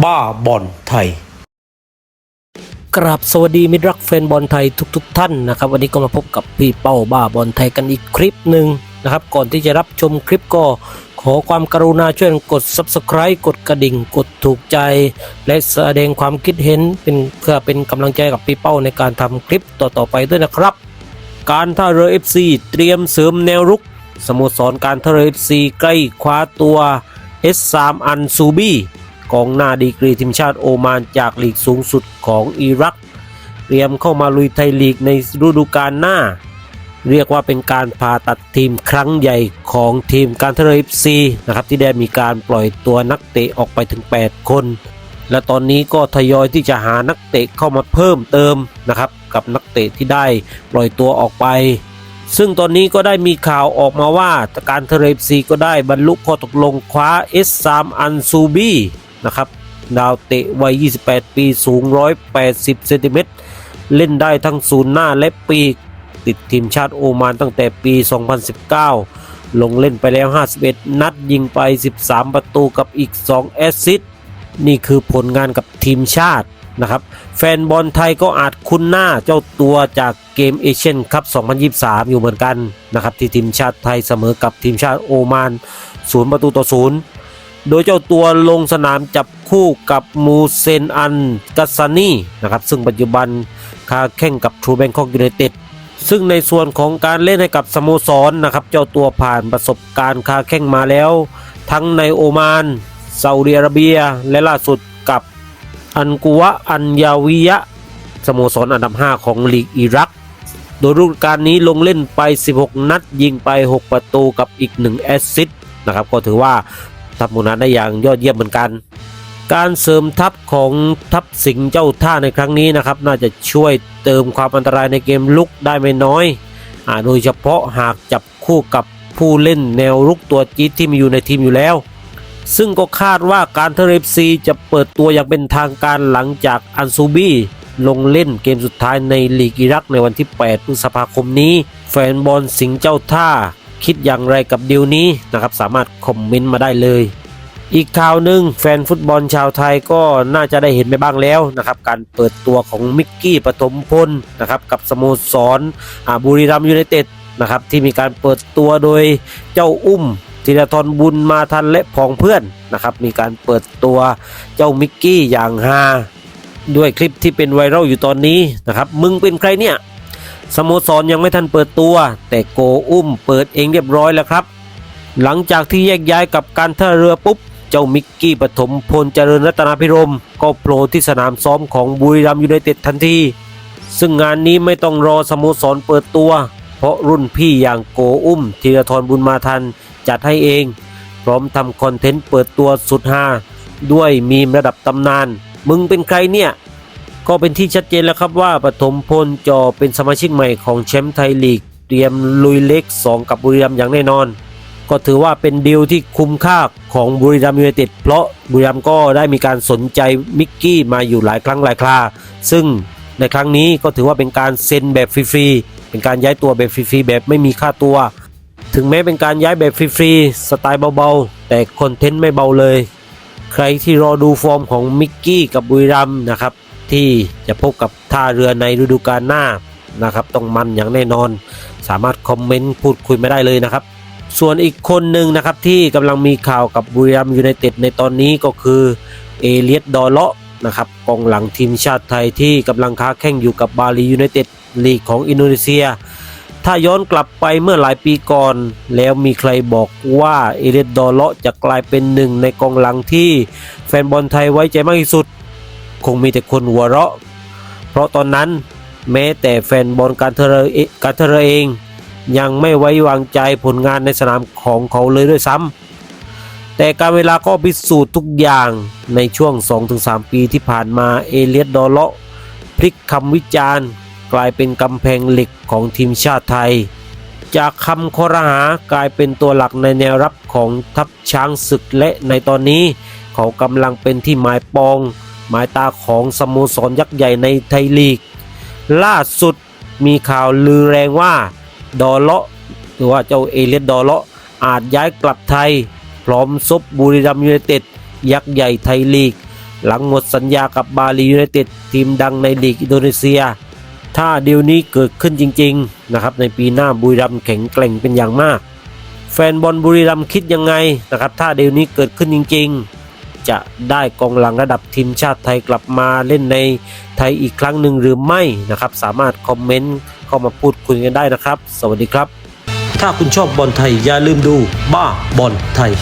บ้าบอลไทยกราบสวัสดีมิตรรักแฟนบอลไทยทุกๆทท่านนะครับ วันนี้ก็มาพบกับพี่เป้าบ้าบอลไทยกันอีกคลิปหนึ่งนะครับ ก่อนที่จะรับชมคลิปก็ขอความกรุณาช่วยกด Subscribe กดกระดิ่ง กดถูกใจ และแสดงความคิดเห็นเป็นเพื่อเป็นกำลังใจกับพี่เป้าในการทำคลิปต่อๆไปด้วยนะครับ การท่าเรือ FC เตรียมเสริมแนวรุกสโมสรการท่าเรือ FC ใกล้คว้าตัว S3 อันซูบี กองหน้าดีกรีทีมชาติโอมานจากลีกสูงสุดของอิรัก เตรียมเข้ามาลุยไทยลีกในฤดูกาลหน้า เรียกว่าเป็นการผ่าตัดทีมครั้งใหญ่ของทีมการเทเรือ FC นะครับที่ได้มีการปล่อยตัวนักเตะออกไปถึง 8 คน และตอนนี้ก็ทยอยที่จะหานักเตะเข้ามาเพิ่มเติมนะครับกับนักเตะที่ได้ปล่อยตัวออกไปซึ่งตอนนี้ก็ได้มีข่าวออกมาว่าการเทเรฟซีก็ได้บรรลุข้อตกลงคว้า S3 อันซูบี นะครับ ดาวเตะวัย 28 ปีสูง 180 เซนติเมตร เล่นได้ทั้งศูนย์หน้าและปีก ติดทีมชาติโอมานตั้งแต่ปี 2019 ลงเล่นไปแล้ว 51 นัดยิงไป 13 ประตูกับอีก 2 แอสซิสต์นี่คือผลงานกับทีมชาตินะครับ แฟนบอลไทยก็อาจคุ้นหน้าเจ้าตัวจากเกมเอเชียนคัพ 2023 อยู่เหมือนกันนะครับ ที่ทีมชาติไทยเสมอกับทีมชาติโอมาน 0 ประตูต่อ 0 โดยเจ้าตัวลงสนามจับคู่กับมูเซนอันกัสซานีนะครับซึ่งปัจจุบันคาแข่งกับทรูแบงคอกยูไนเต็ดซึ่งในส่วนของการเล่นให้กับสโมสรนะครับเจ้าตัวผ่านประสบการณ์คาแข่งมาแล้ว ทั้งในโอมานซาอุดิอาระเบีย และล่าสุดกับอันกุวอันยาวิยะสโมสรอันดับ 5 ของลีกอิรัก โดยฤดูกาลนี้ลงเล่นไป 16 นัดยิงไป 6 ประตูกับอีก 1 แอสซิสต์นะครับก็ถือว่า ทำผลงานได้อย่างยอดเยี่ยมเหมือนกัน การเสริมทัพของทัพสิงห์เจ้าท่าในครั้งนี้นะครับ น่าจะช่วยเติมความอันตรายในเกมลุกได้ไม่น้อยอโดยเฉพาะหากจับคู่กับผู้เล่นแนวรุกตัวจี๊ดที่มีอยู่ในทีมอยู่แล้ว ซึ่งก็คาดว่าการเทเรฟซีจะเปิดตัวอย่างเป็นทางการหลังจากอันซูบีลงเล่นเกมสุดท้ายในลีกอิรักในวันที่ 8 พฤษภาคมนี้ แฟนบอลสิงห์เจ้าท่า คิดอย่างไรกับดีลนี้นะครับสามารถคอมเมนต์มาได้เลย อีกข่าวหนึ่งแฟนฟุตบอลชาวไทยก็น่าจะได้เห็นไปบ้างแล้วนะครับการเปิดตัวของมิกกี้ปฐมพลนะครับกับสโมสรบุรีรัมย์ยูไนเต็ดนะครับที่มีการเปิดตัวโดยเจ้าอุ้มธีรทรบุญมาทันและผองเพื่อนนะครับมีการเปิดตัวเจ้ามิกกี้อย่างฮาด้วยคลิปที่เป็นไวรัลอยู่ตอนนี้นะครับมึงเป็นใครเนี่ย สโมสรยังไม่ทันเปิดตัว แต่โกอุ้มเปิดเองเรียบร้อยแล้วครับ หลังจากที่แยกย้ายกับการท่าเรือปุ๊บ เจ้ามิกกี้ปฐมพลเจริญรัตนาพิรม ก็โผล่ที่สนามซ้อมของบุรีรัมย์ยูไนเต็ดทันที ซึ่งงานนี้ไม่ต้องรอสโมสรเปิดตัว เพราะรุ่นพี่อย่างโกอุ้มธีรทรบุญมาทันจัดให้เอง พร้อมทำคอนเทนต์เปิดตัวสุดฮาด้วยมีมระดับตำนาน มึงเป็นใครเนี่ย ก็เป็นที่ชัดเจนแล้วครับว่าปฐมพลจอเป็นสมาชิกใหม่ของแชมป์ไทยลีก เตรียมลุยเล็ก 2 กับบุรีรัมย์อย่างแน่นอน ก็ถือว่าเป็นดีลที่คุ้มค่าของบุรีรัมย์ยูไนเต็ดเพราะบุรีรัมย์ก็ได้มีการสนใจมิกกี้มาอยู่หลายครั้งหลายครา ซึ่งในครั้งนี้ก็ถือว่าเป็นการเซ็นแบบฟรีๆเป็นการย้ายตัวแบบฟรีๆแบบไม่มีค่าตัว ถึงแม้เป็นการย้ายแบบฟรีๆสไตล์เบาๆ แต่คอนเทนต์ไม่เบาเลย ใครที่รอดูฟอร์มของมิกกี้กับบุรีรัมย์นะครับ ที่จะพบกับท่าเรือในฤดูกาลหน้านะครับต้องมันอย่างแน่นอน สามารถคอมเมนต์พูดคุยไม่ได้เลยนะครับ ส่วนอีกคนหนึ่งนะครับที่กำลังมีข่าวกับบุรีรัมย์ยูไนเต็ดในตอนนี้ก็คือเอเลียตดอเลาะนะครับกองหลังทีมชาติไทยที่กำลังค้าแข่งอยู่กับบาลียูไนเต็ดลีกของอินโดนีเซีย ถ้าย้อนกลับไปเมื่อหลายปีก่อน แล้วมีใครบอกว่าเอเลียตดอเลาะจะกลายเป็นหนึ่งในกองหลังที่แฟนบอลไทยไว้ใจมากที่สุด คงมีแต่คนหัวเราะ เพราะตอนนั้นแม้แต่แฟนบอลการเทเรเอการเทเรเอง ยังไม่ไว้วางใจผลงานในสนามของเขาเลยด้วยซ้ำแต่การเวลาก็พิสูจน์ทุกอย่างในช่วง 2-3 ปีที่ผ่านมาเอเลียตดอเลาะพลิกคำวิจารณ์ กลายเป็นกำแพงเหล็กของทีมชาติไทย จากคำคอรหากลายเป็นตัวหลักในแนวรับของทัพช้างศึกและในตอนนี้ เขากำลังเป็นที่หมายปอง หมายตาของสโมสรยักษ์ใหญ่ในไทยลีก ล่าสุดมีข่าวลือแรงว่าดอเลาะหรือว่าเจ้าเอเลียนดอเลาะอาจย้ายกลับไทย พร้อมซบบุรีรัมย์ยูไนเต็ดยักษ์ใหญ่ไทยลีก หลังหมดสัญญากับบาลียูไนเต็ดทีมดังในลีกอินโดนีเซีย ถ้าเดีลนี้เกิดขึ้นจริงๆนะครับในปีหน้าบุรีรัมย์แข็งแกร่งเป็นอย่างมาก แฟนบอลบุรีรัมย์คิดยังไงนะครับถ้าเดีลนี้เกิดขึ้นจริงๆ จะได้กองหลังระดับทีมชาติไทยกลับมาเล่นในไทยอีกครั้งหนึ่งหรือไม่นะครับ สามารถคอมเมนต์เข้ามาพูดคุยกันได้นะครับ สวัสดีครับ ถ้าคุณชอบบอลไทยอย่าลืมดูบ้าบอลไทย